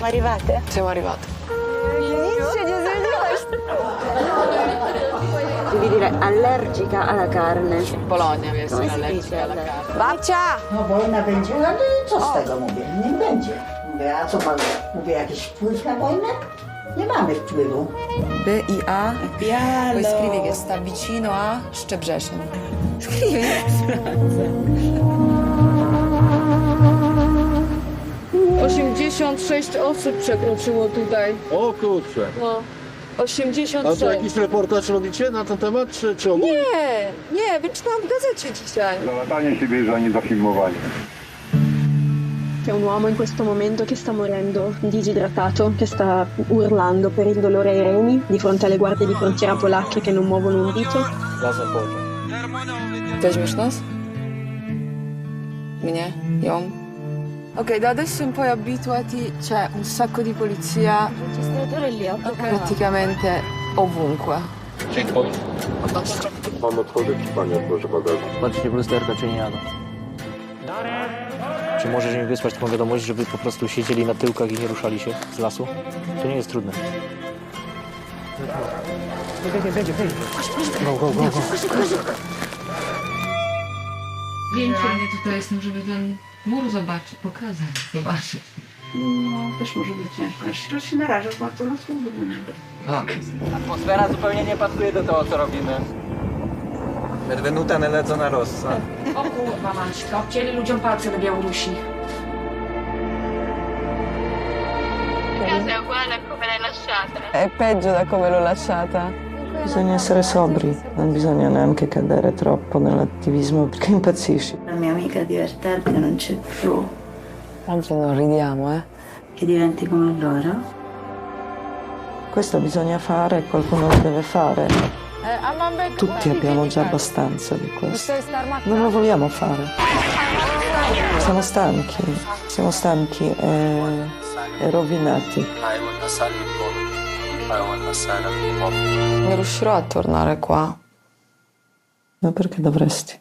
Arrivate? Siamo arrivati. Devi dire allergica alla carne. Bologna, wiesz, Come na si lekcji, dice ale allergica? Babcia! No wojna będzie, ale co z tego mówię? Nie będzie. Mówię, a co pan, mówię, jakiś wpływ na wojnę? Nie mamy wpływu. B i A. Poi scrivi che sta vicino a Szczebrzeszyn. Scrivi. 86 osób przekroczyło tutaj. O kurczę. No. A to 86. jakiś reportaż robicie na ten temat, czy, czy ogólnie? Nie, nie, wyczytałam w gazecie dzisiaj. Da latagna si vede ogni da filmovani. C'è un uomo in questo momento che sta morendo, disidratato, che sta urlando per il dolore ai reni di fronte alle guardie di frontiera polacche che non muovono un dito. Weźmiesz nas? Mnie? Ją? Ok, da adesso in poi abituati, c'è un sacco di polizia praticamente ovunque. Mam odchodzić, panie, proszę bagażu. Patrzcie w lusterka, czy nie jadą. Czy możesz mi wysłać taką wiadomość, żeby po prostu siedzieli na tyłkach i nie ruszali się z lasu? To nie jest trudne. Go, go, go, go. Zdjęcie mnie tutaj jestem, żeby ten mur zobaczyć, pokazać, zobaczyć. No, też może być ciężko. Aż się narażasz, bo to na służbę Atmosfera zupełnie nie pasuje do tego, co robimy. Benvenuta nella zona rossa. O kurwa Maćka, obcięli ludziom palce do Białorusi. È peggio da come l'ho lasciata. Bisogna essere sobri, non bisogna neanche cadere troppo nell'attivismo perché impazzisci. La mia amica divertente non c'è più. Oggi non ridiamo, eh. Che diventi come loro. Questo bisogna fare, qualcuno lo deve fare. Tutti abbiamo già abbastanza di questo. Non lo vogliamo fare. Siamo stanchi, siamo stanchi e, e rovinati. Non riuscirò a tornare qua. Ma perché dovresti?